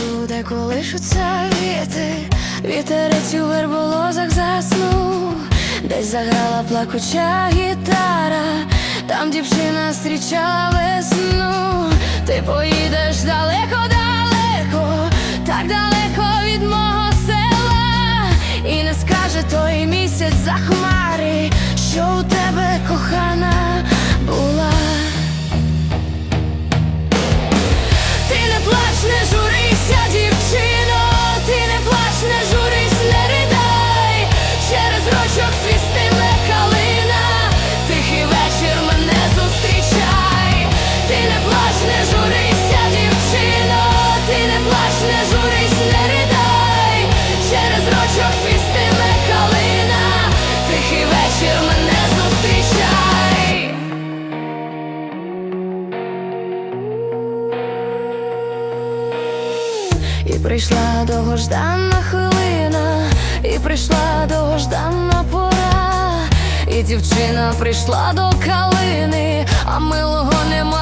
Туде, коли шуться віти, вітерець у верболозах заснув, десь заграла плакуча гітара, там дівчина зустрічала весну, ти поїдеш далеко, далеко, так далеко від мого села, і не скаже той місяць за хмари. І прийшла довгожданна хвилина, і прийшла довгожданна пора, і дівчина прийшла до калини, а милого нема.